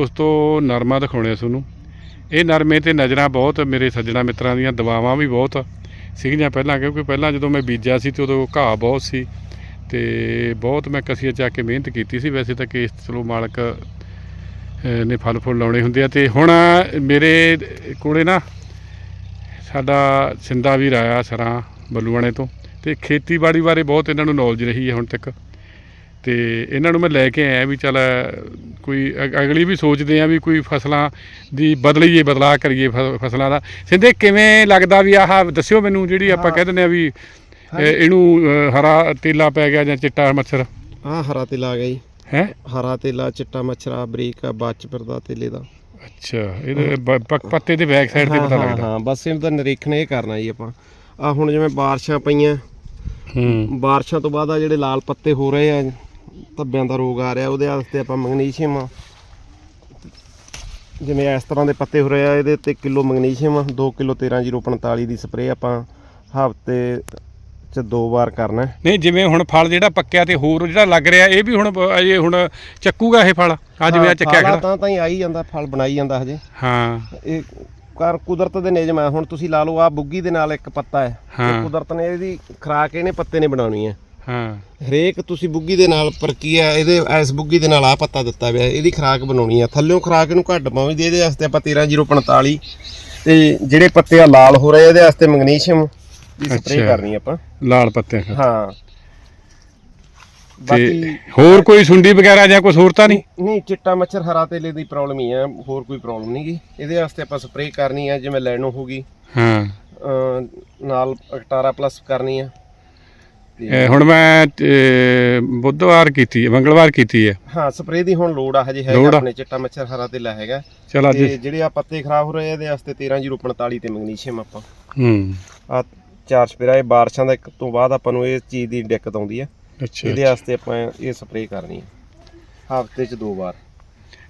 ਉਸ ਤੋਂ ਨਰਮਾ ਦਿਖਾਉਣੇ ਆ ਤੁਹਾਨੂੰ। ਇਹ ਨਰਮੇ ਤੇ ਨਜ਼ਰਾਂ ਬਹੁਤ ਮੇਰੇ ਸੱਜਣਾ ਮਿੱਤਰਾਂ ਦੀਆਂ, ਦਵਾਵਾਂ ਵੀ ਬਹੁਤ ਸੀਗੀਆਂ ਪਹਿਲਾਂ, ਕਿਉਂਕਿ ਪਹਿਲਾਂ ਜਦੋਂ ਮੈਂ ਬੀਜਿਆ ਸੀ ਤੇ ਉਦੋਂ ਘਾਹ ਬਹੁਤ ਸੀ ਤੇ ਬਹੁਤ ਮੈਂ ਕਸੀਆ ਚੱਕ ਕੇ ਮਿਹਨਤ ਕੀਤੀ ਸੀ। ਵੈਸੇ ਤਾਂ ਕੇਸ ਚਲੋ ਮਾਲਕ ਨੇ ਫਲ ਫੁੱਲ ਲਾਉਣੇ ਹੁੰਦੇ ਆ ਤੇ ਹੁਣ ਮੇਰੇ ਕੋਲੇ ਨਾ ਸਾਡਾ ਸਿੰਦਾ ਵੀਰ ਆਇਆ ਸਰਾਂ ਬੱਲੂਆਣੇ ਤੋਂ ਤੇ ਖੇਤੀਬਾੜੀ ਬਾਰੇ ਬਹੁਤ ਇਹਨਾਂ ਨੂੰ ਨੌਲੇਜ ਰਹੀ ਹੈ ਹੁਣ ਤੱਕ। ਤੇ ਇਹਨਾਂ ਨੂੰ ਮੈਂ ਲੈ ਕੇ ਆਇਆ ਵੀ ਚੱਲ ਕੋਈ ਅਗ- ਅਗਲੀ ਵੀ ਸੋਚਦੇ ਆ ਵੀ ਕੋਈ ਫਸਲਾਂ ਦੀ ਬਦਲੀਏ ਬਦਲਾਅ ਕਰੀਏ ਫਸਲਾਂ ਦਾ। ਸਿੰਦੇ ਕਿਵੇਂ ਲੱਗਦਾ ਵੀ ਆਹ ਦੱਸਿਓ ਮੈਨੂੰ ਜਿਹੜੀ ਆਪਾਂ ਹਾਂ। ਕਹਿ ਦਿੰਦੇ ਆ ਵੀ ਇਹ- ਇਹਨੂੰ ਹਰਾ ਤੇਲਾ ਪੈ ਗਿਆ ਜਾਂ ਚਿੱਟਾ ਮੱਛਰ? ਆ ਹਰਾ ਤੇਲਾ ਆ ਗਿਆ ਜੀ। ਹੈ? ਹਰਾ ਤੇਲਾ ਚਿੱਟਾ ਮੱਛਰਾ ਬਰੀਕ ਆ ਬਾਚ ਫਿਰਦਾ ਤੇਲੇ ਦਾ। ਅੱਛਾ ਇਹਦੇ ਪੱਤੇ ਦੇ ਬੈਕ ਸਾਈਡ ਤੇ ਹਾਂ, ਪਤਾ ਹਾਂ, ਲੱਗਦਾ। ਹਾਂ ਬਸ ਇਹਦਾ ਨਿਰੀਖਣ ਇਹ ਕਰਨਾ ਜੀ ਆਪਾਂ। ਆ ਹੁਣ ਜਿਵੇਂ ਬਾਰਿਸ਼ਾਂ ਪਈਆਂ। ਹੂੰ। ਬਾਰਿਸ਼ਾਂ ਤੋਂ ਬਾਅਦ ਆ ਜਿਹੜੇ ਲਾਲ ਪੱਤੇ ਹੋ ਰਹੇ ਆ ਧੱਬਿਆਂ ਦਾ ਰੋਗ ਆ ਰਿਹਾ ਉਹਦੇ ਵਾਸਤੇ ਆਪਾਂ ਮੈਗਨੀਸ਼ੀਅਮ ਜਿਵੇਂ ਇਸ ਤਰ੍ਹਾਂ ਦੇ ਪੱਤੇ ਹੋ ਰਹੇ ਆ ਇਹਦੇ ਤੇ ਕਿਲੋ ਮੈਗਨੀਸ਼ੀਅਮ 2 ਕਿਲੋ 13045 ਦੀ ਸਪਰੇਅ ਆਪਾਂ ਹਫ਼ਤੇ ਚ ਦੋ ਵਾਰ ਕਰਨਾ। ਨਹੀਂ ਜਿਵੇਂ ਹੁਣ ਫਲ ਜਿਹੜਾ ਪੱਕਿਆ ਤੇ ਹੋਰ ਜਿਹੜਾ ਲੱਗ ਰਿਹਾ ਇਹ ਵੀ ਹੁਣ ਅਜੇ ਹੁਣ ਚੱਕੂਗਾ ਇਹ ਫਲ? ਆ ਜਿਵੇਂ ਆ ਚੱਕਿਆ ਖੜਾ। ਤਾਂ ਤਾਂ ਹੀ ਆ ਹੀ ਜਾਂਦਾ ਫਲ ਬਣਾਈ ਜਾਂਦਾ ਹਜੇ। ਹਾਂ। ਇਹ ਕਰ ਕੁਦਰਤ ਦੇ ਨਿਯਮ ਆ ਹੁਣ ਤੁਸੀਂ ਲਾ ਲਓ ਆ ਬੁੱਗੀ ਦੇ ਨਾਲ ਇੱਕ ਪੱਤਾ ਹੈ। ਕੁਦਰਤ ਨੇ ਇਹਦੀ ਖਰਾਕ ਇਹਨੇ ਪੱਤੇ ਨੇ ਬਣਾਉਣੀ ਹੈ। ਹਾਂ। ਹਰੇਕ ਤੁਸੀਂ ਬੁੱਗੀ ਦੇ ਨਾਲ ਪ੍ਰਕਿਰਿਆ ਇਹਦੇ ਇਸ ਬੁੱਗੀ ਦੇ ਨਾਲ ਆ ਪੱਤਾ ਦਿੱਤਾ ਹੋਇਆ ਇਹਦੀ ਖਰਾਕ ਬਣਾਉਣੀ ਆ। ਥੱਲਿਓਂ ਖਰਾਕ ਇਹਨੂੰ ਘੱਟ ਪਾਉਂਦੀ ਇਹਦੇ ਵਾਸਤੇ ਆਪਾਂ 13045 ਤੇ ਜਿਹੜੇ ਪੱਤੇ ਆ ਲਾਲ ਹੋ ਰਹੇ ਇਹਦੇ ਵਾਸਤੇ ਮੈਗਨੀਸ਼ੀਅਮ ਦੀ ਸਪਰੇਅ। ਕਰਨੀ ਆਪਾਂ। ਲਾਲ ਪੱਤੇ ਹਾਂ। ਤੇ ਬਾਕੀ ਹੋਰ ਕੋਈ ਸੁੰਡੀ ਵਗੈਰਾ ਜਾਂ ਕੁਝ ਹੋਰ ਤਾਂ ਨਹੀਂ? ਨਹੀਂ ਚਿੱਟਾ ਮੱਛਰ ਹਰਾ ਤੇਲੇ ਦੀ ਪ੍ਰੋਬਲਮ ਹੀ ਆ ਹੋਰ ਕੋਈ ਪ੍ਰੋਬਲਮ ਨਹੀਂ ਗੀ। ਇਹਦੇ ਵਾਸਤੇ ਆਪਾਂ ਸਪਰੇਅ ਕਰਨੀ ਆ ਜਿਵੇਂ ਲੈਣੋ ਹੋਗੀ ਹਾਂ। ਨਾਲ ਅਕਟਾਰਾ ਪਲੱਸ ਕਰਨੀ ਆ। ਤੇ ਹੁਣ ਮੈਂ ਅਹ, ਬੁੱਧਵਾਰ ਕੀਤੀ ਹੈ ਮੰਗਲਵਾਰ ਕੀਤੀ ਹੈ। ਹਾਂ ਸਪਰੇਅ ਦੀ ਹੁਣ ਲੋੜ ਆ ਹਜੇ ਲੋੜ ਹੈਗਾ ਆ। ਆਪਣੇ ਚਿੱਟਾ ਮੱਛਰ ਹਰਾ ਤੇਲਾ ਹੈਗਾ। ਚਲ ਅੱਜ ਤੇ ਜਿਹੜੇ ਆ ਪੱਤੇ ਖਰਾਬ ਹੋ ਰਹੇ ਆ ਇਹਦੇ ਵਾਸਤੇ 13045 ਤੇ ਮੈਗਨੀਸ਼ੀਅਮ ਆਪਾਂ। ਹੂੰ। ਆ ਚਾਰ ਸਪਰੇਅ ਇਹ ਬਾਰਿਸ਼ਾਂ ਦਾ ਇੱਕ ਤੋਂ ਬਾਅਦ ਆਪਾਂ ਨੂੰ ਇਹ ਚੀਜ਼ ਦੀ ਦਿੱਕਤ ਆਉਂਦੀ ਆ। ਅੱਛਾ ਇਹਦੇ ਵਾਸਤੇ ਆਪਾਂ ਇਹ ਸਪਰੇਅ ਕਰਨੀ ਆ। ਹਫ਼ਤੇ 'ਚ ਦੋ ਵਾਰ।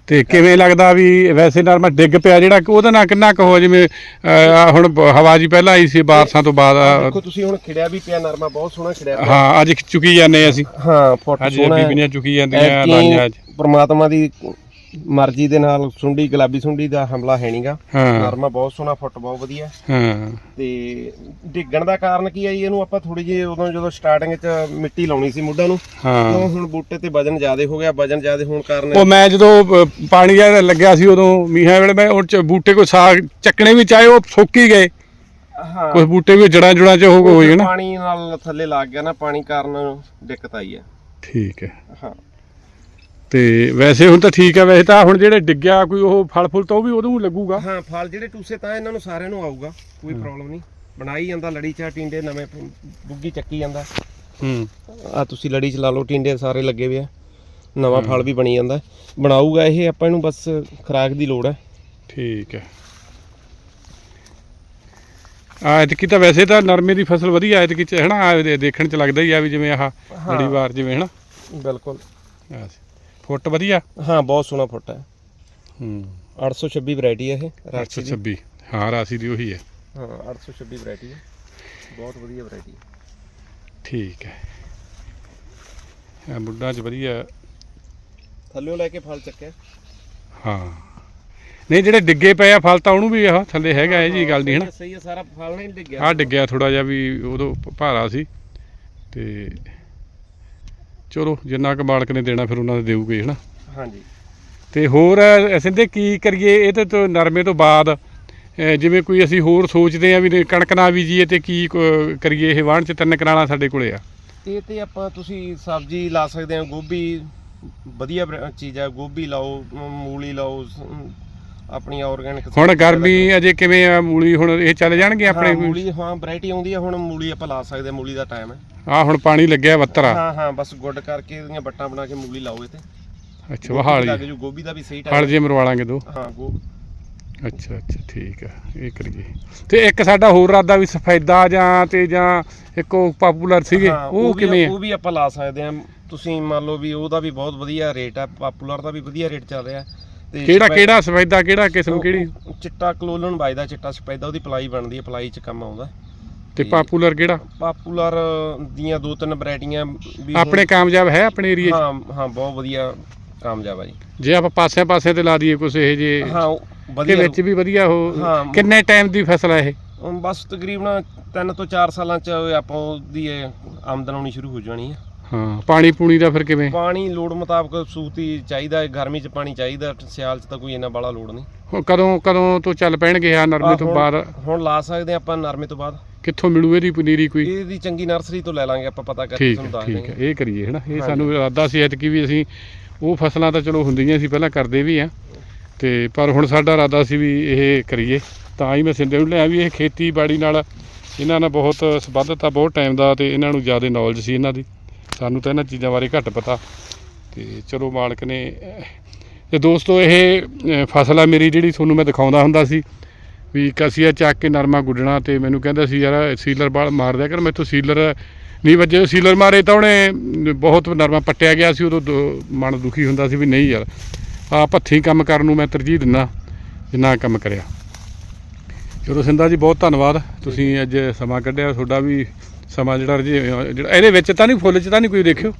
ਤੇ ਕਿਵੇਂ ਲੱਗਦਾ ਵੀ ਵੈਸੇ ਨਰਮਾ ਡਿੱਗ ਪਿਆ ਜਿਹੜਾ ਕਿ ਉਹਦੇ ਨਾਲ ਕਿੰਨਾ ਕੁ ਹੋ ਜਿਵੇਂ ਅਹ, ਹੁਣ ਬ- ਹਵਾ ਜੀ ਪਹਿਲਾਂ ਆਈ ਸੀ ਬਾਰਿਸ਼ਾਂ ਤੋਂ ਬਾਅਦ ਦੇਖੋ ਤੁਸੀਂ ਹੁਣ ਖਿੜਿਆ ਵੀ ਪਿਆ ਨਰਮਾ ਬਹੁਤ ਸੋਹਣਾ ਖਿੜਿਆ ਪਿਆ। ਹਾਂ ਅੱਜ ਚੁਕੀ ਜਾਂਦੇ ਅਸੀਂ। ਹਾਂ ਫੁੱਟ ਅੱਜ ਸੋਹਣਾ। ਬੀਬੀਆਂ ਚੁਕੀ ਜਾਂਦੀਆਂ ਐਤਕੀ ਲਾਈਆਂ ਅੱਜ। ਪ੍ਰਮਾਤਮਾ ਦੀ ਮਰਜ਼ੀ ਦੇ ਨਾਲ ਸੁੰਡੀ ਗੁਲਾਬੀ ਸੁੰਡੀ ਦਾ ਹਮਲਾ ਹੈ ਨਹੀਂਗਾ ਹਾਂ। ਨਰਮਾ ਬਹੁਤ ਸੋਹਣਾ ਫੁੱਟ ਬਹੁਤ ਵਧੀਆ। ਹਾਂ। ਤੇ ਡਿੱਗਣ ਦਾ ਕਾਰਨ ਕੀ ਹੈ ਜੀ ਇਹਨੂੰ ਆਪਾਂ ਥੋੜੀ ਜਿਹੀ ਉਦੋਂ ਜਦੋਂ ਸਟਾਰਟਿੰਗ 'ਚ ਮਿੱਟੀ ਲਾਉਣੀ ਸੀ ਮੁੱਢਾਂ ਨੂੰ ਹਾਂ। ਉਹ ਹੁਣ ਬੂਟੇ ਤੇ ਵਜਨ ਜ਼ਿਆਦਾ ਹੋ ਗਿਆ ਵਜਨ ਜ਼ਿਆਦਾ ਹੋਣ ਕਾਰਨ ਉਹ ਮੈਂ ਜਦੋਂ ਪਾਣੀ ਜਿਹੜਾ ਲੱਗਿਆ ਸੀ ਉਦੋਂ ਮੀਂਹਾਂ ਵੇਲੇ ਮੈਂ ਉਹ 'ਚ ਬੂਟੇ ਕੋ ਸਾਗ ਚੱਕਣੇ ਵੀ ਚਾਹੇ ਉਹ ਸੁੱਕ ਹੀ ਗਏ। ਹਾਂ। ਕੁਝ ਬੂਟੇ ਵੀ ਜੜਾਂ ਜੁੜਾਂ ਚ ਹੋ ਗਏ ਨਾ? ਪਾਣੀ ਨਾਲ ਥੱਲੇ ਲੱਗ ਗਿਆ ਨਾ ਪਾਣੀ ਕਾਰਨ ਦਿੱਕਤ ਆਈ ਹੈ ਠੀਕ ਹੈ। ਹਾਂ। ਤੇ ਵੈਸੇ ਹੁਣ ਤਾਂ ਠੀਕ ਹੈ ਵੈਸੇ ਤਾਂ ਹੁਣ ਜਿਹੜੇ ਡਿੱਗਿਆ ਕੋਈ ਉਹ ਫਲ ਫੁੱਲ ਤਾਂ ਉਹ ਵੀ ਉਹਨੂੰ ਲੱਗੂਗਾ। ਹਾਂ ਫਲ ਜਿਹੜੇ ਟੂਸੇ ਤਾਂ ਇਹਨਾਂ ਨੂੰ ਸਾਰਿਆਂ ਨੂੰ ਆਊਗਾ ਕੋਈ ਪ੍ਰੋਬਲਮ ਨਹੀਂ। ਬਣਾਈ ਜਾਂਦਾ ਲੜੀ ਚਾ ਟਿੰਡੇ ਨਵੇਂ ਬੁੱਗੀ ਚੱਕੀ ਜਾਂਦਾ। ਹੂੰ। ਆ ਤੁਸੀਂ ਲੜੀ ਚ ਲਾ ਲਓ ਟਿੰਡੇ ਸਾਰੇ ਲੱਗੇ ਹੋਏ ਆ। ਨਵਾਂ ਫਲ ਵੀ ਬਣੀ ਜਾਂਦਾ। ਬਣਾਊਗਾ ਇਹ ਆਪਾਂ ਇਹਨੂੰ ਬਸ ਖਰਾਕ ਦੀ ਲੋੜ ਹੈ ਠੀਕ ਹੈ। ਆ ਐਤਕੀ ਤਾਂ ਵੈਸੇ ਤਾਂ ਨਰਮੇ ਦੀ ਫਸਲ ਵਧੀਆ ਐਤਕੀ ਚ ਹਨਾ ਦੇਖਣ ਚ ਲੱਗਦਾ ਹੀ ਆ ਵੀ ਜਿਵੇਂ ਆਹ ਲੜੀ ਵਾਰ ਜਿਵੇਂ ਹਨਾ। ਬਿਲਕੁਲ। ਫੁੱਟ ਵਧੀਆ? ਹਾਂ ਬਹੁਤ ਸੋਹਣਾ ਫੁੱਟ ਹੈ। ਹੂੰ। 826 ਵੈਰਾਈਟੀ ਹੈ ਇਹ ਰਾਸ਼ੀ ਦੀ। 826 ਹਾਂ ਰਾਸੀ ਦੀ ਉਹੀ ਹੈ। ਹਾਂ 826 ਵੈਰਾਈਟੀ ਹੈ। ਬਹੁਤ ਵਧੀਆ ਵੈਰਾਈਟੀ ਹੈ। ਠੀਕ ਹੈ। ਆ ਬੁੱਢਾ ਚ ਵਧੀਆ। ਥੱਲਿਓਂ ਲੈ ਕੇ ਫਲ ਚੱਕਿਆ। ਹਾਂ। ਨਹੀਂ ਜਿਹੜੇ ਡਿੱਗੇ ਪਏ ਆ ਫਲ ਤਾਂ ਉਹਨੂੰ ਵੀ ਆਹ ਥੱਲੇ ਹੈਗਾ ਇਹ ਜੀ ਗੱਲ ਨਹੀਂ ਹਨਾ? ਸਹੀ ਹੈ ਸਾਰਾ ਫਲ ਨਹੀਂ ਡਿੱਗਿਆ। ਆ ਡਿੱਗਿਆ ਥੋੜਾ ਜਿਹਾ ਵੀ ਉਦੋਂ ਭਾਰਾ ਸੀ। ਤੇ ਚਲੋ ਜਿੰਨਾ ਕੁ ਮਾਲਕ ਨੇ ਦੇਣਾ ਫਿਰ ਉਹਨਾਂ ਦੇ ਦੇਊਗੇ ਹਨਾ? ਹਾਂਜੀ। ਤੇ ਹੋਰ ਸਿੰਦੇ ਕੀ ਕਰੀਏ? ਇਹਦੇ ਤੋਂ ਨਰਮੇ ਤੋਂ ਬਾਅਦ ਜਿਵੇਂ ਕੋਈ ਅਸੀਂ ਹੋਰ ਸੋਚਦੇ ਆ ਵੀ ਕਣਕ ਨਾ ਬੀਜੀਏ ਤੇ ਕੀ ਕਰੀਏ? ਇਹ ਵਾਹਣ ਚ ਤਿੰਨ ਕਨਾਲਾਂ ਸਾਡੇ ਕੋਲੇ ਆ। ਇਹ ਤੇ ਆਪਾਂ ਤੁਸੀਂ ਸਬਜ਼ੀ ਲਾ ਸਕਦੇ ਹੋ ਗੋਭੀ ਵਧੀਆ ਚੀਜ਼ ਹੈ ਗੋਭੀ ਲਾਓ ਮੂਲੀ ਲਾਓ ਆਪਣੀ ਆਰਗੈਨਿਕ ਹੁਣ ਗਰਮੀ ਅਜੇ ਕਿਵੇਂ ਆ? ਮੂਲੀ ਹੁਣ ਇਹ ਚੱਲ ਜਾਣਗੇ ਆਪਣੇ ਮੂਲੀ ਹਾਂ ਵੈਰਾਈਟੀ ਆਉਂਦੀ ਹੈ ਹੁਣ ਮੂਲੀ ਆਪਾਂ ਲਾ ਸਕਦੇ ਹਾਂ ਮੂਲੀ ਦਾ ਟਾਈਮ ਹੈ। ਆ ਹੁਣ ਪਾਣੀ ਲੱਗਿਆ ਵੱਤਰਾ ਹਾਂ ਹਾਂ ਬਸ ਗੁੱਡ ਕਰਕੇ ਇਹਦੀਆਂ ਬੱਟਾਂ ਬਣਾ ਕੇ ਮੂਲੀ ਲਾਓ ਇਹ ਤੇ ਅੱਛਾ ਲੱਗ ਵਹਾਲੀ ਜੂ ਗੋਭੀ ਦਾ ਵੀ ਸਹੀ ਫਲ ਟਾਈਮ ਜੇ ਮਰਵਾ ਲਾਂਗੇ ਦੋ। ਹਾਂ ਗੋ ਅੱਛਾ ਅੱਛਾ ਠੀਕ ਆ ਇਹ ਕਰੀਏ। ਤੇ ਇੱਕ ਸਾਡਾ ਹੋਰ ਇਰਾਦਾ ਵੀ ਸਫੈਦਾ ਜਾਂ ਤੇ ਜਾਂ ਇੱਕ ਉਹ ਪਾਪੂਲਰ ਸੀਗੇ ਹਾਂ, ਉਹ ਵੀ- ਕਿਵੇਂ ਆ? ਉਹ ਵੀ ਆਪਾਂ ਲਾ ਸਕਦੇ ਹਾਂ। ਤੁਸੀਂ ਮੰਨ ਲਓ ਵੀ ਉਹਦਾ ਵੀ ਬਹੁਤ ਵਧੀਆ ਰੇਟ ਹੈ ਪਾਪੂਲਰ ਦਾ ਵੀ ਵਧੀਆ ਰੇਟ ਚੱਲ ਰਿਹਾ। ਤੇ ਕਿਹੜਾ ਸਪੈ- ਕਿਹੜਾ ਸਫੈਦਾ ਕਿਹੜਾ ਕਿਸਮ ਉਹ- ਕਿਹੜੀ? ਉਹ ਚਿੱਟਾ ਕਲੋਲਨ ਵੱਜਦਾ ਚਿੱਟਾ ਸਪੈਦਾ ਉਹਦੀ ਪਲਾਈ ਬਣਦੀ ਹੈ ਪਲਾਈ 'ਚ ਕੰਮ ਆਉਂਦਾ। ਤੇ ਪਾਪੂਲਰ ਕਿਹੜਾ? ਪਾਪੂਲਰ ਦੀਆਂ ਦੋ ਤਿੰਨ ਵੈਰਾਈਟੀਆਂ ਵੀ ਆਪਣੇ ਕਾਮਯਾਬ ਹੈ ਆਪਣੇ ਏਰੀਆ 'ਚ? ਹਾਂ ਹਾਂ ਬਹੁਤ ਵਧੀਆ ਕਾਮਯਾਬ ਆ ਜੀ। ਜੇ ਆਪਾਂ ਪਾਸੇ ਪਾਸੇ ਤੇ ਲਾ ਦਈਏ ਕੁਛ ਇਹ ਜੇ ਹਾਂ ਵਧੀਆ ਵਿੱਚ ਵੀ ਵਧੀਆ ਹਾਂ। ਕਿੰਨੇ ਟਾਈਮ ਦੀ ਫਸਲ ਹੈ ਇਹ? ਬਸ ਤਕਰੀਬਨ 3 ਤੋਂ 4 ਸਾਲਾਂ ਚ ਆਪਾਂ ਉਹਦੀ ਆਮਦਨ ਆਉਣੀ ਸ਼ੁਰੂ ਹੋ ਜਾਣੀ ਆ। ਹਾਂ ਪਾਣੀ ਪੂਣੀ ਦਾ ਫਿਰ ਕਿਵੇਂ? ਪਾਣੀ ਲੋੜ ਮੁਤਾਬਕ ਸੂਤੀ ਚਾਹੀਦਾ ਹੈ ਗਰਮੀ ਚ ਪਾਣੀ ਚਾਹੀਦਾ ਸਿਆਲ ਚ ਤਾਂ ਕੋਈ ਇੰਨਾ ਬਾਲਾ ਲੋੜ ਨਹੀਂ। ਹੁਣ ਕਦੋਂ ਕਦੋਂ ਤੋਂ ਚੱਲ ਪੈਣਗੇ ਆ ਨਰਮੇ ਤੋਂ ਬਾਅਦ ਹੁਣ ਲਾ ਸਕਦੇ ਹਾਂ ਆਪਾਂ ਨਰਮੇ ਤੋਂ ਬਾਅਦ। ਕਿੱਥੋਂ ਮਿਲੂ ਇਹਦੀ ਪਨੀਰੀ ਕੋਈ? ਇਹਦੀ ਚੰਗੀ ਨਰਸਰੀ ਤੋਂ ਲੈ ਲਾਂਗੇ ਆਪਾਂ ਪਤਾ ਕਰਕੇ ਠੀਕ ਤੁਹਾਨੂੰ ਹੈ ਦੱਸ ਠੀਕ ਹੈ ਇਹ ਕਰੀਏ ਹਨਾ? ਇਹ। ਸਾਨੂੰ ਇਰਾਦਾ ਸੀ ਐਤਕੀ ਵੀ ਅਸੀਂ ਉਹ ਫਸਲਾਂ ਤਾਂ ਚਲੋ ਹੁੰਦੀਆਂ ਸੀ ਪਹਿਲਾਂ ਕਰਦੇ ਵੀ ਆ। ਤੇ ਪਰ ਹੁਣ ਸਾਡਾ ਇਰਾਦਾ ਸੀ ਵੀ ਇਹ ਕਰੀਏ। ਤਾਂ ਹੀ ਮੈਂ ਸਿੰਦੇ ਨੂੰ ਲਿਆ ਵੀ ਇਹ ਖੇਤੀਬਾੜੀ ਨਾਲ ਇਹਨਾਂ ਨਾਲ ਬਹੁਤ ਸੰਬੰਧਤ ਆ ਬਹੁਤ ਟਾਈਮ ਦਾ ਤੇ ਇਹਨਾਂ ਨੂੰ ਜ਼ਿਆਦਾ ਨੌਲੇਜ ਸੀ ਇਹਨਾਂ ਦੀ। ਸਾਨੂੰ ਤਾਂ ਇਹਨਾਂ ਚੀਜ਼ਾਂ ਬਾਰੇ ਘੱਟ ਪਤਾ। ਤੇ ਚਲੋ ਮਾਲਕ ਨੇ ਤੇ ਦੋਸਤੋ ਇਹ ਅਹ, ਫਸਲ ਆ ਮੇਰੀ ਜਿਹੜੀ ਤੁਹਾਨੂੰ ਮੈਂ ਦਿਖਾਉਂਦਾ ਹੁੰਦਾ ਸੀ। ਵੀ ਕਸੀਆ ਚੱਕ ਕੇ ਨਰਮਾ ਗੁੱਡਣਾ ਤੇ ਮੈਨੂੰ ਕਹਿੰਦਾ ਸੀ ਯਾਰ ਸੀਲਰ ਬਾਲ ਮਾਰ ਦਿਆ ਕਰ ਮੈਥੋਂ ਸੀਲਰ ਨਹੀਂ ਵੱਜੇ। ਸੀਲਰ ਮਾਰੇ ਤਾਂ ਉਹਨੇ ਬਹੁਤ ਨਰਮਾ ਪੱਟਿਆ ਗਿਆ ਸੀ ਉਦੋਂ ਮਨ ਦੁਖੀ ਹੁੰਦਾ ਸੀ ਵੀ ਨਹੀਂ ਯਾਰ ਆ ਪੱਥੀ ਕੰਮ ਕਰਨ ਨੂੰ ਮੈਂ ਤਰਜੀਹ ਦਿੰਦਾ ਜਿੰਨਾ ਕੰਮ ਕਰਿਆ। ਚਲੋ ਸਿੰਦਾ ਜੀ ਬਹੁਤ ਧੰਨਵਾਦ। ਤੁਸੀਂ ਅੱਜ ਸਮਾਂ ਕੱਢਿਆ ਤੁਹਾਡਾ ਵੀ ਸਮਾਂ ਜਿਹੜਾ ਜਿਹੜਾ ਇਹਦੇ ਵਿੱਚ ਤਾਂ ਨਹੀਂ ਫੁੱਲ 'ਚ ਤਾਂ ਨਹੀਂ ਕੋਈ ਦੇਖਿਓ?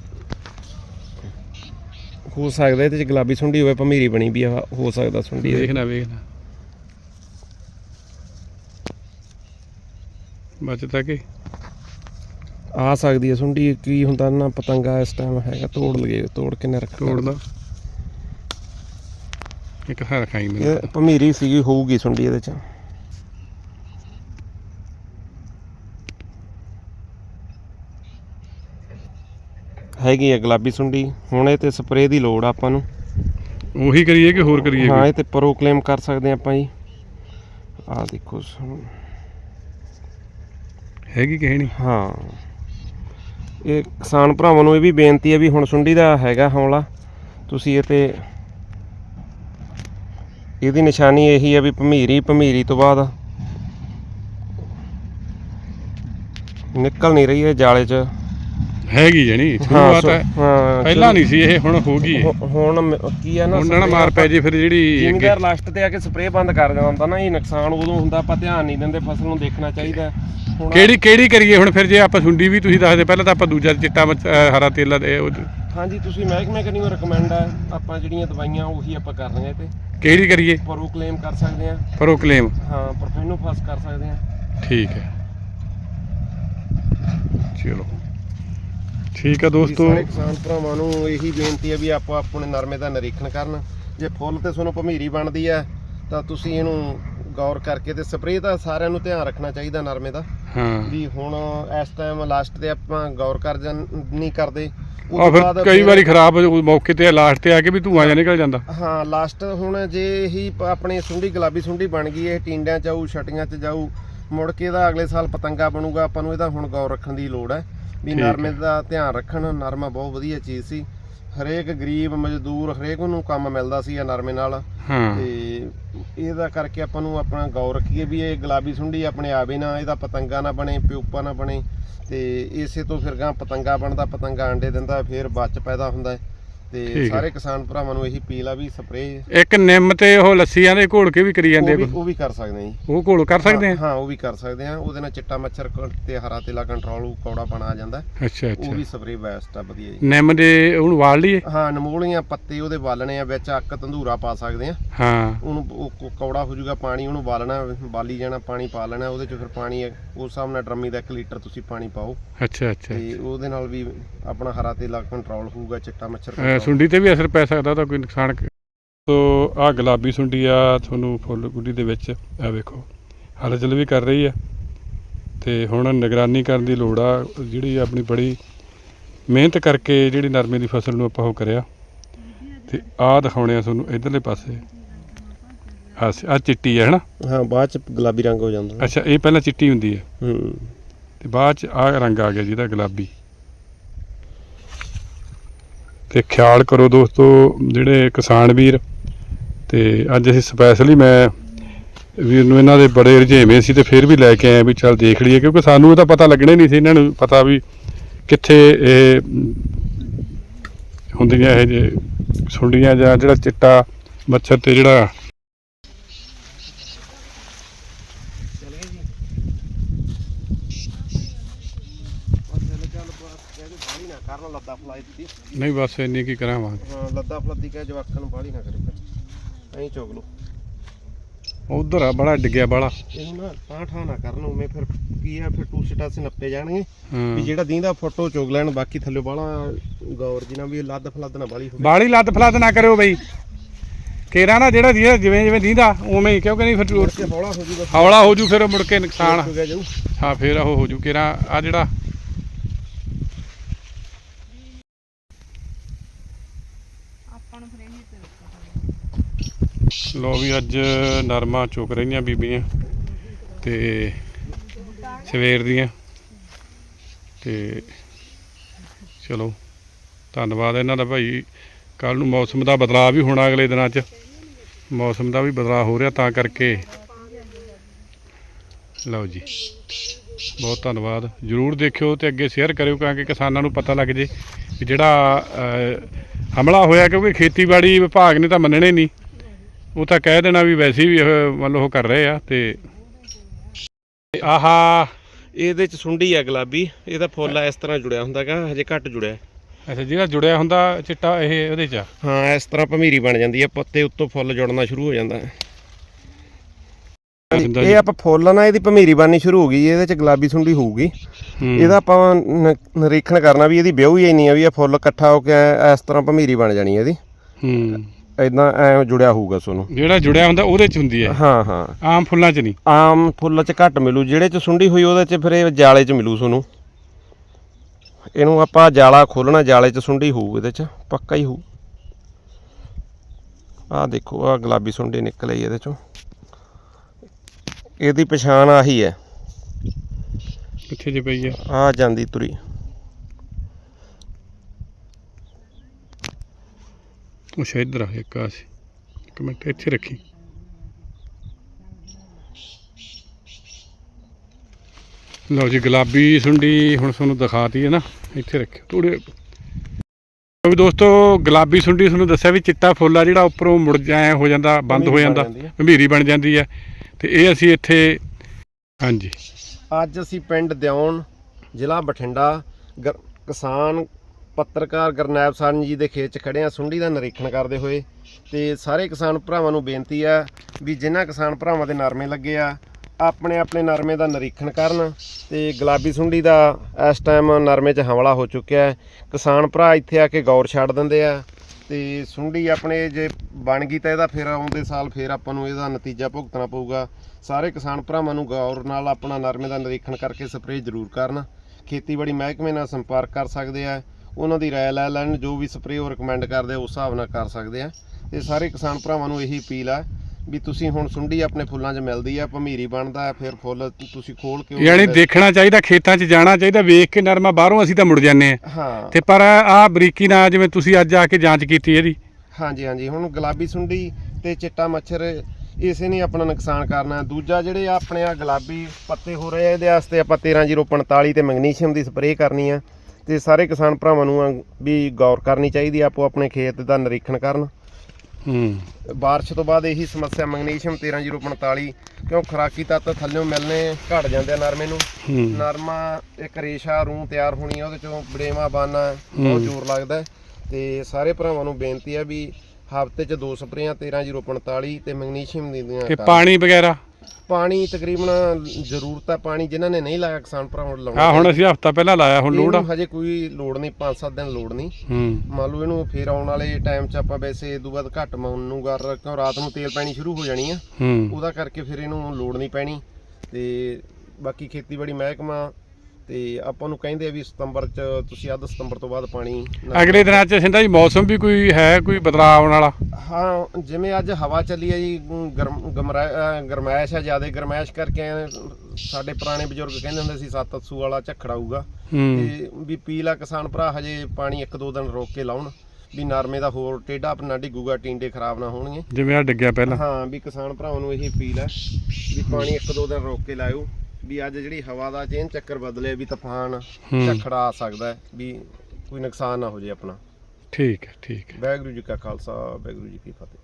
ਹੋ ਸਕਦਾ ਇਹਦੇ ਚ ਗੁਲਾਬੀ ਸੁੰਡੀ ਹੋਵੇ ਭਮੀਰੀ ਬਣੀ ਵੀ ਆ ਹੋ ਸਕਦਾ ਸੁੰਡੀ ਇਹਦੇ। ਵੇਖਣਾ। ਬਚਦਾ ਕਿ? ਆ ਸਕਦੀ ਹੈ ਸੁੰਡੀ ਕੀ ਹੁੰਦਾ ਨਾ ਪਤੰਗਾ ਇਸ ਟਾਈਮ ਹੈਗਾ ਤੋੜ ਲਗੇ ਤੋੜ ਕੇ ਨਾ ਰੱਖ ਤੋੜਦਾ। ਇੱਕ ਸਾਰ ਖਾਈ ਮੈਨੂੰ ਇਹ ਭਮੀਰੀ ਸੀਗੀ ਹੋਊਗੀ ਸੁੰਡੀ ਇਹਦੇ ਚ। ਹੈਗੀ ਹੈ ਗੁਲਾਬੀ ਸੁੰਡੀ ਹੁਣ ਇਹ ਤੇ ਸਪਰੇਅ ਦੀ ਲੋੜ ਆ ਆਪਾਂ ਨੂੰ। ਉਹੀ ਕਰੀਏ ਕਿ ਹੋਰ ਕਰੀਏ ਹਾਂ? ਇਹ ਤੇ ਪ੍ਰੋ ਕਲੇਮ ਕਰ ਸਕਦੇ ਹਾਂ ਆਪਾਂ ਜੀ। ਆ ਦੇਖੋ ਸੁਣ- ਹੈਗੀ ਕਿ ਨਹੀਂ? ਹਾਂ। ਇਹ ਕਿਸਾਨ ਭਰਾਵਾਂ ਨੂੰ ਇਹ ਵੀ ਬੇਨਤੀ ਹੈ ਵੀ ਹੁਣ ਸੁੰਡੀ ਦਾ ਹੈਗਾ ਹਮਲਾ, ਤੁਸੀਂ ਇਹ ਤੇ ਇਹਦੀ ਨਿਸ਼ਾਨੀ ਇਹੀ ਹੈ ਵੀ ਭਮੀਰੀ ਭਮੀਰੀ ਤੋਂ ਬਾਅਦ ਨਿਕਲ ਨਹੀਂ ਰਹੀ ਹੈ ਜਾਲੇ 'ਚ। ਹੈਗੀ ਜਣੀ ਸ਼ੁਰੂਆਤ ਹੈ। ਹਾਂ ਪਹਿਲਾਂ ਨਹੀਂ ਸੀ ਇਹ ਹੁਣ ਹੋ ਗਈ। ਹੁ- ਹੁਣ ਮ- ਕੀ ਹੈ ਨਾ ਹੁਣ ਨਾ ਮਾਰ ਪੈ ਜੇ ਫਿਰ ਜਿਹੜੀ ਅੱਗੇ ਜ਼ਿਮੀਦਾਰ ਲਾਸਟ ਤੇ ਆ ਕੇ ਸਪਰੇਅ ਬੰਦ ਕਰ ਦਿੰਦਾ ਨਾ ਇਹ ਨੁਕਸਾਨ ਉਦੋਂ ਹੁੰਦਾ ਆਪਾਂ ਧਿਆਨ ਨਹੀਂ ਦਿੰਦੇ ਫਸਲ ਨੂੰ ਦੇਖਣਾ ਚਾਹੀਦਾ ਹੁਣ ਕਿਹੜੀ ਕਿਹੜੀ ਕਰੀਏ ਹੁਣ ਫਿਰ ਜੇ ਆਪਾਂ ਸੁੰਡੀ ਵੀ ਤੁਸੀਂ ਦੱਸਦੇ ਪਹਿਲਾਂ ਤਾਂ ਆਪਾਂ ਦੂਜਾ ਚਿੱਟਾ ਅਹ ਹਰਾ ਤੇਲਾ ਦੇ ਉਹ- ਹਾਂਜੀ ਤੁਸੀਂ ਮਹਿਕਮੇ ਕਨੀਓ ਰეკਮੈਂਡ ਹੈ ਆਪਾਂ ਜਿਹੜੀਆਂ ਦਵਾਈਆਂ ਉਹੀ ਆਪਾਂ ਕਰ ਰਹੇ ਤੇ ਕਿਹੜੀ ਕਰੀਏ? ਪਰੋ ਕਲੇਮ ਕਰ ਸਕਦੇ ਹਾਂ। ਪ੍ਰੋਕਲੇਮ ਹਾਂ ਪ੍ਰੋਫੈਨੋ ਫਾਸ ਕਰ ਸਕਦੇ ਹਾਂ। ਠੀਕ ਹੈ। ਚਲੋ। ਠੀਕ ਹੈ ਦੋਸਤੋ। ਸਾਰੇ ਕਿਸਾਨ ਭਰਾਵਾਂ ਨੂੰ ਇਹੀ ਬੇਨਤੀ ਹੈ ਵੀ ਆਪੋ ਆਪਣੇ ਨਰਮੇ ਦਾ ਨਿਰੀਖਣ ਕਰਨ। ਜੇ ਫੁੱਲ ਤੇ ਤੁਹਾਨੂੰ ਭਮੀਰੀ ਬਣਦੀ ਹੈ ਤਾਂ ਤੁਸੀਂ ਇਹਨੂੰ ਗੌਰ ਕਰਕੇ ਤੇ ਸਪਰੇਅ ਦਾ ਸਾਰਿਆਂ ਨੂੰ ਧਿਆਨ ਰੱਖਣਾ ਚਾਹੀਦਾ ਨਰਮੇ ਦਾ। ਹਾਂ। ਵੀ ਹੁਣ ਇਸ ਟਾਈਮ ਲਾਸਟ ਤੇ ਆਪਾਂ ਗੌਰ ਕਰ ਜਾਂ ਨਹੀਂ ਕਰਦੇ ਆ ਫਿਰ ਕਈ ਵਾਰੀ ਖਰਾਬ ਹੋ ਮੌਕੇ ਤੇ ਲਾਸਟ ਤੇ ਆ ਕੇ ਵੀ ਧੂਆਂ ਜਿਹਾ ਨਿਕਲ ਜਾਂਦਾ। ਹਾਂ ਲਾਸਟ ਹੁਣ ਜੇ ਇਹੀ ਆਪਣੇ ਸੁੰਡੀ ਗੁਲਾਬੀ ਸੁੰਡੀ ਬਣ ਗਈ ਇਹ ਟਿੰਡਿਆਂ ਚ ਆਊ ਛਟੀਆਂ ਚ ਜਾਊ ਮੁੜ ਕੇ ਇਹਦਾ ਅਗਲੇ ਸਾਲ ਪਤੰਗਾ ਬਣੂਗਾ ਆਪਾਂ ਨੂੰ ਇਹਦਾ ਹੁਣ ਗੌਰ ਰੱਖਣ ਦੀ ਲੋੜ ਹੈ। ਵੀ। ਨਰਮੇ ਦਾ ਧਿਆਨ ਰੱਖਣ ਨਰਮਾ ਬਹੁਤ ਵਧੀਆ ਚੀਜ਼ ਸੀ ਹਰੇਕ ਗਰੀਬ ਮਜ਼ਦੂਰ ਹਰੇਕ ਨੂੰ ਕੰਮ ਮਿਲਦਾ ਸੀ ਇਹ ਨਰਮੇ ਨਾਲ ਤੇ ਇਹਦਾ ਕਰਕੇ ਆਪਾਂ ਨੂੰ ਆਪਣਾ ਗੌਰ ਰੱਖੀਏ ਵੀ ਇਹ ਗੁਲਾਬੀ ਸੁੰਡੀ ਆਪਣੇ ਆਵੇ ਨਾ ਇਹਦਾ ਪਤੰਗਾ ਨਾ ਬਣੇ ਪਿਉਪਾ ਨਾ ਬਣੇ ਤੇ ਇਸੇ ਤੋਂ ਫਿਰ ਗਾਂ ਪਤੰਗਾ ਬਣਦਾ ਪਤੰਗਾ ਅੰਡੇ ਦਿੰਦਾ ਫਿਰ ਬੱਚ ਪੈਦਾ ਹੁੰਦਾ ਹੈ। ਤੇ। ਸਾਰੇ ਕਿਸਾਨ ਭਰਾਵਾਂ ਨੂੰ ਇਹੀ ਅਪੀਲ ਆ ਵੀ ਸਪਰੇਅ ਇੱਕ ਨਿੰਮ ਤੇ ਉਹ ਲੱਸੀਆਂ ਦੇ ਘੋਲ ਕੇ ਵੀ ਕਰੀ ਜਾਂਦੇ ਆ ਉਹ ਵੀ ਕਰ ਸਕਦੇ ਆ ਜੀ। ਉਹ ਘੋਲ ਕਰ ਸਕਦੇ ਆ? ਹਾਂ ਉਹ ਵੀ ਕਰ ਸਕਦੇ ਆ ਉਹਦੇ ਨਾਲ ਚਿੱਟਾ ਮੱਛਰ ਤੇ ਹਰਾ ਤੇਲਾ ਕੰਟਰੋਲ ਕੌੜਾ ਬਣਾ ਆ ਜਾਂਦਾ। ਹੈ। ਅੱਛਾ। ਉਹ ਅੱਛਾ ਵੀ ਸਪਰੇਅ ਬੈਸਟ ਆ ਵਧੀਆ ਜੀ। ਨਿੰਮ ਦੇ ਉਹਨੂੰ ਵਾਲ ਲਈਏ? ਹਾਂ ਨਮੂਲੀਆਂ ਪੱਤੇ ਉਹਦੇ ਬਾਲਣੇ ਆ ਵਿੱਚ ਅੱਕ ਤੰਦੂਰਾ ਪਾ ਸਕਦੇ ਆ ਹਾਂ। ਉਹਨੂੰ ਕੌੜਾ ਹੋ ਜਾਊਗਾ ਪਾਣੀ ਉਹਨੂੰ ਬਾਲਣਾ ਬਾਲੀ ਜਾਣਾ ਪਾਣੀ ਪਾ ਲੈਣਾ ਉਹਦੇ ਚ ਫਿਰ ਪਾਣੀ ਉਸ ਹਿਸਾਬ ਨਾਲ ਡਰਮੀ ਦਾ 1 ਲੀਟਰ ਤੁਸੀਂ ਪਾਣੀ ਪਾਓ। ਅੱਛਾ ਅੱਛਾ ਤੇ ਉਹਦੇ ਨਾਲ ਵੀ ਆਪਣਾ ਹਰਾ ਤੇਲਾ ਕੰਟਰੋਲ ਹੋਊਗਾ ਚਿੱਟਾ ਮੱਛਰ ਸੁੰਡੀ ਤੇ ਵੀ ਅਸਰ ਪੈ ਸਕਦਾ ਉਹਦਾ ਕੋਈ ਨੁਕਸਾਨ ਸੋ ਆ ਗੁਲਾਬੀ ਸੁੰਡੀ ਆ ਤੁਹਾਨੂੰ ਫੁੱਲ ਗੁੱਡੀ ਦੇ ਵਿੱਚ ਆ ਵੇਖੋ ਹਲਚਲ ਵੀ ਕਰ ਰਹੀ ਆ। ਤੇ ਹੁਣ ਨਿਗਰਾਨੀ ਕਰਨ ਦੀ ਲੋੜ ਆ ਜਿਹੜੀ ਆਪਣੀ ਬੜੀ ਮਿਹਨਤ ਕਰਕੇ ਜਿਹੜੀ ਨਰਮੇ ਦੀ ਫਸਲ ਨੂੰ ਆਪਾਂ ਉਹ ਕਰਿਆ। ਤੇ ਆ ਦਿਖਾਉਣੇ ਆ ਤੁਹਾਨੂੰ ਇਧਰਲੇ ਪਾਸੇ। ਆ ਆ ਚਿੱਟੀ ਹੈ ਹਨਾ? ਹਾਂ ਬਾਅਦ ਚ ਗੁਲਾਬੀ ਰੰਗ ਹੋ ਜਾਂਦਾ। ਅੱਛਾ ਇਹ ਪਹਿਲਾਂ ਚਿੱਟੀ ਹੁੰਦੀ ਹੈ ਹੂੰ। ਤੇ ਬਾਅਦ ਚ ਆ ਰੰਗ ਆ ਗਿਆ ਜਿਹਦਾ ਗੁਲਾਬੀ। ਤੇ ਖਿਆਲ ਕਰੋ ਦੋਸਤੋ, ਜਿਹੜੇ ਕਿਸਾਨ ਵੀਰ, ਤੇ ਅੱਜ ਅਸੀਂ ਸਪੈਸ਼ਲੀ ਮੈਂ ਵੀਰ ਨੂੰ ਇਹਨਾਂ ਦੇ ਬੜੇ ਰੁਝੇਵੇਂ ਸੀ ਤੇ ਫਿਰ ਵੀ ਲੈ ਕੇ ਆਏ ਵੀ ਚੱਲ ਦੇਖ ਲਈਏ, ਕਿਉਂਕਿ ਸਾਨੂੰ ਇਹ ਤਾਂ ਪਤਾ ਲੱਗਣਾ ਹੀ ਨਹੀਂ ਸੀ, ਇਹਨਾਂ ਨੂੰ ਪਤਾ ਵੀ ਕਿੱਥੇ ਇਹ ਹੁੰਦੀਆਂ ਇਹ ਜੇ ਸੁੰਡੀਆਂ ਜਾਂ ਜਿਹੜਾ ਚਿੱਟਾ ਮੱਛਰ ਤੇ ਜਿਹੜਾ ਬਾਲੀ ਲੱਦਾ ਦਿੱਤੀ। ਨਹੀਂ ਬਸ ਇੰਨੀ ਕੀ ਕਰਾਵਾਂਗੇ ਹਾਂ ਲੱਦਾ ਫਲੱਦੀ ਕਹੇ ਜਵਾਕਾਂ ਨੂੰ ਬਾਹਲੀ ਨਾ ਕਰੇ ਫਿਰ। ਐਂ ਚੁਗ ਲਓ। ਉਧਰ ਆ ਬੜਾ ਡਿੱਗਿਆ ਬਾਲਾ ਇਹਨੂੰ ਨਾ ਤਾਂ ਠਾ ਨਾ ਕਰਨ ਉਵੇਂ ਫਿਰ ਕੀ ਆ ਫਿਰ ਟੂਸੇ ਟਾਸੇ ਨੱਪੇ ਜਾਣਗੇ। ਵੀ ਜਿਹੜਾ ਦੀਂਦਾ ਫੋਟੋ ਚੁਗ ਲੈਣ ਬਾਕੀ ਥੱਲੇ ਬਾਹਲਾ ਗੌਰ ਜੀ ਵੀ ਲੱਦ ਫਲੱਦ ਨਾ ਬਾਲੀ ਹੋਵੇ। ਬਾਲੀ ਲੱਤ ਫਲੱਤ ਨਾ ਕਰਿਓ ਬਈ। ਕੇਰਾ ਨਾ ਜਿਹੜਾ ਜਿਵੇਂ ਜਿਵੇਂ ਦੀਦਾ ਉਵੇਂ ਹੀ ਕਿਉਂਕਿ ਨਹੀਂ ਫਿਰ ਹੌਲਾ ਹੋ ਜੂਗਾ। ਹੌਲਾ ਹੋ ਜੂ ਫਿਰ ਮੁੜ ਕੇ ਨੁਕਸਾਨ ਹਾਂ ਫਿਰ ਉਹ ਹੋ ਜੂ ਕੇਰਾ ਆ ਜਿਹੜਾ ਆਪਾਂ ਨੂੰ ਫਿਰ ਇਹ ਤੇ ਲੋ ਵੀ ਅੱਜ ਨਰਮਾ ਚੁੱਕ ਰਹੀਆਂ ਬੀਬੀਆਂ ਤੇ ਸਵੇਰ ਦੀਆਂ ਤੇ ਚਲੋ, ਧੰਨਵਾਦ ਇਹਨਾਂ ਦਾ ਭਾਈ। ਕੱਲ ਨੂੰ ਮੌਸਮ ਦਾ ਬਦਲਾਅ ਵੀ ਹੋਣਾ ਅਗਲੇ ਦਿਨਾਂ 'ਚ। ਮੌਸਮ ਦਾ ਵੀ ਬਦਲਾਅ ਹੋ ਰਿਹਾ ਤਾਂ ਕਰਕੇ। ਲਓ ਜੀ, ਬਹੁਤ ਧੰਨਵਾਦ। ਜਰੂਰ ਦੇਖਿਓ ਤੇ ਅੱਗੇ ਸ਼ੇਅਰ ਕਰਿਓ ਤਾਂ ਕਿ ਕਿਸਾਨਾਂ ਨੂੰ ਪਤਾ ਲੱਗ ਜੇ ਵੀ ਜਿਹੜਾ ਹਮਲਾ ਹੋਇਆ ਕਿਉਂਕਿ ਖੇਤੀਬਾੜੀ ਵਿਭਾਗ ਨੇ ਤਾਂ ਮੰਨਣੇ ਨਹੀਂ। ਉਹ ਤਾਂ ਕਹਿ ਦੇਣਾ ਵੀ ਵੈਸੇ ਵੀ ਮੰਨ ਲਓ ਉਹ ਕਰ ਰਹੇ ਆ ਤੇ ਆਹਾ ਇਹਦੇ ਚ ਸੁੰਡੀ ਆ ਗੁਲਾਬੀ ਇਹਦਾ ਫੁੱਲ ਇਸ ਤਰ੍ਹਾਂ ਜੁੜਿਆ ਹੁੰਦਾਗਾ ਹਜੇ ਘੱਟ ਜੁੜਿਆ ਅੱਛਾ ਜਿਹੜਾ ਜੁੜਿਆ ਹੁੰਦਾ ਚਿੱਟਾ ਇਹ ਉਹਦੇ ਚ ਆ। ਹਾਂ ਇਸ ਤਰ੍ਹਾਂ ਭਮੀਰੀ ਬਣ ਜਾਂਦੀ ਹੈ ਪੱਤੇ ਉੱਤੋਂ ਫੁੱਲ ਜੁੜਨਾ ਸ਼ੁਰੂ ਹੋ ਜਾਂਦਾ ਇਹ। ਆਪਾਂ ਫੁੱਲ ਨਾ ਇਹਦੀ ਭਮੀਰੀ ਬਣਨੀ ਸ਼ੁਰੂ ਹੋ ਗਈ ਇਹਦੇ ਚ ਗੁਲਾਬੀ ਸੁੰਡੀ ਹੋਊਗੀ। ਇਹਦਾ ਆਪਾਂ ਨਿਰੀਖਣ ਕਰਨਾ ਵੀ ਇਹਦੀ ਵਿਊ ਹੀ ਇੰਨੀ ਆ ਵੀ ਇਹ ਫੁੱਲ ਇਕੱਠਾ ਹੋ ਕੇ ਇਸ ਤਰ੍ਹਾਂ ਭਮੀਰੀ ਬਣ ਜਾਣੀ ਹੈ ਇਹਦੀ ਹੂੰ ਇਦਾਂ ਐ ਜੁੜਿਆ ਹੋਊਗਾ ਤੁਹਾਨੂੰ ਜਿਹੜਾ ਜੁੜਿਆ ਹੁੰਦਾ ਉਹਦੇ ਚ ਹੁੰਦੀ ਹੈ। ਹਾਂ ਹਾਂ। ਆਮ ਫੁੱਲਾਂ ਚ ਨਹੀਂ। ਆਮ ਫੁੱਲ ਚ ਘੱਟ ਮਿਲੂ ਜਿਹੜੇ ਚ ਸੁੰਡੀ ਹੋਈ ਉਹਦੇ ਚ ਫਿਰ ਇਹ ਜਾਲੇ ਚ ਮਿਲੂ ਤੁਹਾਨੂੰ ਇਹਨੂੰ ਆਪਾਂ ਜਾਲਾ ਖੋਲਣਾ ਜਾਲੇ ਚ ਸੁੰਡੀ ਹੋਊ ਇਹਦੇ ਚ ਪੱਕਾ ਹੀ ਹੋਊ। ਆਹ ਦੇਖੋ ਆਹ ਗੁਲਾਬੀ ਸੁੰਡੀ ਨਿਕਲ ਆਈ ਇਹਦੇ ਚੋਂ। ਇਹਦੀ ਪਛਾਣ ਆਹੀ ਹੈ। ਕਿੱਥੇ ਜੇ ਪਈ ਆ ਆ ਜਾਂਦੀ ਤੁਰੀ। ਉਹ ਸ਼ਾਇਦ ਇੱਧਰ ਆ ਇੱਕ ਆ ਸੀ। ਇੱਕ ਮਿੰਟ ਇੱਥੇ ਰੱਖੀ। ਲਓ ਜੀ ਗੁਲਾਬੀ ਸੁੰਡੀ ਹੁਣ ਤੁਹਾਨੂੰ ਦਿਖਾਤੀ ਹੈ ਨਾ। ਇੱਥੇ ਰੱਖਿਓ। ਥੋੜੇ ਵੀ ਦੋਸਤੋ ਗੁਲਾਬੀ ਸੁੰਡੀ ਤੁਹਾਨੂੰ ਦੱਸਿਆ ਵੀ ਚਿੱਟਾ ਫੁੱਲ ਆ ਜਿਹੜਾ ਉੱਪਰੋਂ ਮੁੜ ਜਾਇਆ ਹੋ ਜਾਂਦਾ ਬੰਦ ਹੋ ਜਾਂਦਾ। ਭੰਬੀਰੀ ਬਣ ਜਾਂਦੀ ਹੈ। ਤੇ ਇਹ ਅਸੀਂ ਇੱਥੇ ਹਾਂਜੀ। ਅੱਜ ਅਸੀਂ ਪਿੰਡ ਦਿਉਣ ਜ਼ਿਲ੍ਹਾ ਬਠਿੰਡਾ ਕਿਸਾਨ ਪੱਤਰਕਾਰ ਗਰਨੈਬ ਸਾਨ ਜੀ ਦੇ ਖੇਤ 'ਚ ਖੜੇ ਆ, ਸੁੰਡੀ ਦਾ ਨਿਰੀਖਣ ਕਰਦੇ ਹੋਏ ਤੇ ਸਾਰੇ ਕਿਸਾਨ ਭਰਾਵਾਂ ਨੂੰ ਬੇਨਤੀ ਆ ਵੀ ਜਿਨ੍ਹਾਂ ਕਿਸਾਨ ਭਰਾਵਾਂ ਦੇ ਨਰਮੇ ਲੱਗੇ ਆ, ਆਪਣੇ ਆਪਣੇ ਨਰਮੇ ਦਾ ਨਿਰੀਖਣ ਕਰਨ ਤੇ ਗੁਲਾਬੀ ਸੁੰਡੀ ਦਾ ਇਸ ਟਾਈਮ ਨਰਮੇ 'ਚ ਹਮਲਾ ਹੋ ਚੁੱਕਿਆ ਹੈ। ਕਿਸਾਨ ਭਰਾ ਇੱਥੇ ਆ ਕੇ ਗੌਰ ਛੱਡ ਦਿੰਦੇ ਆ ਤੇ ਸੁੰਡੀ ਆਪਣੇ ਜੇ ਬਣ ਗਈ ਤਾਂ ਇਹਦਾ ਫਿਰ ਆਉਂਦੇ ਸਾਲ ਫਿਰ ਆਪਾਂ ਨੂੰ ਇਹਦਾ ਨਤੀਜਾ ਭੁਗਤਣਾ ਪਊਗਾ। ਸਾਰੇ ਕਿਸਾਨ ਭਰਾਵਾਂ ਨੂੰ ਗੌਰ ਨਾਲ ਆਪਣਾ ਨਰਮੇ ਦਾ ਨਿਰੀਖਣ ਕਰਕੇ ਸਪਰੇਅ ਜ਼ਰੂਰ ਕਰਨ। ਖੇਤੀਬਾੜੀ ਮਹਿਕਮੇ ਨਾਲ ਸੰਪਰਕ ਕਰ ਸਕਦੇ ਆ। ਉਹਨਾਂ ਦੀ ਰਾਏ ਲੈ ਲੈਣ ਜੋ ਵੀ ਸਪਰੇਅ ਉਹ ਰეკਮੈਂਡ ਕਰਦੇ ਉਸ ਹਿਸਾਬ ਨਾਲ ਕਰ ਸਕਦੇ ਆ। ਤੇ ਸਾਰੇ ਕਿਸਾਨ ਭਰਾਵਾਂ ਨੂੰ ਇਹੀ ਅਪੀਲ ਆ ਵੀ ਤੁਸੀਂ ਹੁਣ ਸੁੰਡੀ ਆਪਣੇ ਫੁੱਲਾਂ 'ਚ ਮਿਲਦੀ ਆ ਭਮੀਰੀ ਬਣਦਾ ਹੈ, ਫਿਰ ਫੁੱਲ ਤੁਸੀਂ ਖੋਲ ਕੇ ਯਾਨੀ ਦੇਖਣਾ ਚਾਹੀਦਾ ਖੇਤਾਂ 'ਚ ਜਾਣਾ ਚਾਹੀਦਾ ਵੇਖ ਕੇ ਨਰਮਾ ਬਾਹਰੋਂ ਅਸੀਂ ਤਾਂ ਮੁੜ ਜਾਂਦੇ ਆ। ਹਾਂ। ਤੇ ਪਰ ਆ ਬਰੀਕੀ ਨਾਲ ਜਿਵੇਂ ਤੁਸੀਂ ਅੱਜ ਆ ਕੇ ਜਾਂਚ ਕੀਤੀ ਇਹਦੀ। ਹਾਂਜੀ ਹਾਂਜੀ ਹੁਣ ਗੁਲਾਬੀ ਸੁੰਡੀ ਤੇ ਚਿੱਟਾ ਮੱਛਰ ਇਸੇ ਨੇ ਆਪਣਾ ਨੁਕਸਾਨ ਕਰਨਾ। ਹੈ। ਦੂਜਾ ਜਿਹੜੇ ਆ ਆਪਣੇ ਆ ਗੁਲਾਬੀ ਪੱਤੇ ਹੋ ਰਹੇ ਆ ਇਹਦੇ ਵਾਸਤੇ ਆਪਾਂ 13045 ਤੇ ਮੈਗਨੀਸ਼ੀਅਮ ਦੀ ਸਪਰੇਅ ਕਰਨੀ ਆ। ਤੇ ਸਾਰੇ ਕਿਸਾਨ ਭਰਾਵਾਂ ਨੂੰ ਵੀ ਗੌਰ ਕਰਨੀ ਚਾਹੀਦੀ ਆਪੋ ਆਪਣੇ ਖੇਤ ਦਾ ਨਿਰੀਖਣ ਕਰਨ ਹੂੰ ਬਾਰਿਸ਼ ਤੋਂ ਬਾਅਦ ਇਹੀ ਸਮੱਸਿਆ ਮੈਗਨੀਸ਼ੀਅਮ 13045 ਕਿਉਂ ਖਰਾਕੀ ਤੱਤ ਥੱਲਿਓਂ ਮਿਲਨੇ ਘਟ ਜਾਂਦੇ ਆ ਨਰਮੇ ਨੂੰ ਨਰਮਾ ਇੱਕ ਰੇਸ਼ਾ ਰੂੰ ਤਿਆਰ ਹੋਣੀ ਆ ਉਹਦੇ ਚੋਂ ਬੜੇਵਾ ਬਾਨਾ ਬਹੁਤ। ਜ਼ੋਰ ਲੱਗਦਾ। ਤੇ ਸਾਰੇ ਭਰਾਵਾਂ ਨੂੰ ਬੇਨਤੀ ਆ ਵੀ ਹਫ਼ਤੇ 'ਚ ਦੋ ਸਪਰੇਆਂ 13045 ਤੇ ਮੈਗਨੀਸ਼ੀਅਮ ਦੀਆਂ ਕਰਨ। ਪਾਣੀ ਵਗੈਰਾ? ਪਾਣੀ ਤਕਰੀਬਨ ਜ਼ਰੂਰਤ ਆ ਪਾਣੀ ਜਿਨ੍ਹਾਂ ਨੇ ਨਹੀਂ ਲਾਇਆ ਕਿਸਾਨ ਭਰਾਵਾਂ ਨੂੰ ਲਾਉਣਾ ਆ ਹੁਣ ਅਸੀਂ ਹਫਤਾ ਪਹਿਲਾਂ ਲਾਇਆ ਹੁਣ ਲੋੜ ਆ? ਇਹਨੂੰ ਹਜੇ ਕੋਈ ਲੋੜ ਨਹੀਂ 5-7 ਦਿਨ ਲੋੜ ਨਹੀਂ। ਹੂੰ। ਮੰਨ ਲਓ ਇਹਨੂੰ ਫੇਰ ਆਉਣ ਵਾਲੇ ਟਾਈਮ 'ਚ ਆਪਾਂ ਵੈਸੇ ਤੋਂ ਬਾਅਦ ਘੱਟ ਮੰਨੂਗਾ ਕਿਉਂ ਰਾਤ ਨੂੰ ਤੇਲ ਪੈਣੀ ਸ਼ੁਰੂ ਹੋ ਜਾਣੀ ਆ। ਹੂੰ। ਉਹਦਾ ਕਰਕੇ ਫਿਰ ਇਹਨੂੰ ਲੋੜ ਨਹੀਂ ਪੈਣੀ। ਤੇ ਬਾਕੀ ਖੇਤੀਬਾੜੀ ਮਹਿਕਮਾ ਤੇ ਆਪਾਂ ਨੂੰ ਕਹਿੰਦੇ ਆ ਵੀ ਸਤੰਬਰ 'ਚ ਤੁਸੀਂ ਅੱਧ ਸਤੰਬਰ ਤੋਂ ਬਾਅਦ ਪਾਣੀ ਨਾ- ਅਗਲੇ ਦਿਨਾਂ 'ਚ ਸਿੰਦਾ ਜੀ ਮੌਸਮ ਵੀ ਕੋਈ ਹੈ ਕੋਈ ਬਦਲਾਅ ਆਉਣ ਵਾਲਾ? ਹਾਂ ਜਿਵੇਂ ਅੱਜ ਹਵਾ ਚੱਲੀ ਹੈ ਜੀ ਗਰਮ ਗਮਰਾ- ਅਹ ਗਰਮੈਸ਼ ਹੈ ਜ਼ਿਆਦਾ ਗਰਮੈਸ਼ ਕਰਕੇ ਐਂ ਸਾਡੇ ਪੁਰਾਣੇ ਬਜ਼ੁਰਗ ਕਹਿੰਦੇ ਹੁੰਦੇ ਸੀ ਸੱਤ ਅੱਸੂ ਵਾਲਾ ਝੱਖੜਾ ਆਊਗਾ। ਹੂੰ। ਤੇ ਵੀ ਪੀਲਾ ਕਿਸਾਨ ਭਰਾ ਹਜੇ ਪਾਣੀ ਇੱਕ ਦੋ ਦਿਨ ਰੋਕ ਕੇ ਲਾਉਣ ਵੀ ਨਰਮੇ ਦਾ ਹੋਰ ਟੇਢਾ ਆਪਣਾ ਡਿੱਗੂਗਾ ਟੀਂਡੇ ਖਰਾਬ ਨਾ ਹੋਣਗੇ। ਜਿਵੇਂ ਆ ਡਿੱਗਿਆ ਪਹਿਲਾਂ। ਹਾਂ ਵੀ ਕਿਸਾਨ ਭਰਾਵਾਂ ਨੂੰ ਇਹੀ ਅਪੀਲ ਹੈ ਵੀ ਪਾਣੀ ਇੱਕ ਦੋ ਦਿਨ ਰੋਕ ਕੇ ਲਾਇਓ। ਵੀ ਅੱਜ ਜਿਹੜੀ ਹਵਾ ਦਾ ਚੇਨ ਚੱਕਰ ਬਦਲਿਆ ਵੀ ਤੂਫਾਨ ਝੱਖੜਾ ਆ ਸਕਦਾ ਹੈ ਵੀ ਕੋਈ ਨੁਕਸਾਨ ਨਾ ਹੋ ਜੇ ਆਪਣਾ। ਠੀਕ ਹੈ ਠੀਕ ਹੈ। ਵਾਹਿਗੁਰੂ ਜੀ ਕਾ ਖਾਲਸਾ ਵਾਹਿਗੁਰੂ ਜੀ ਕੀ ਫਤਿਹ।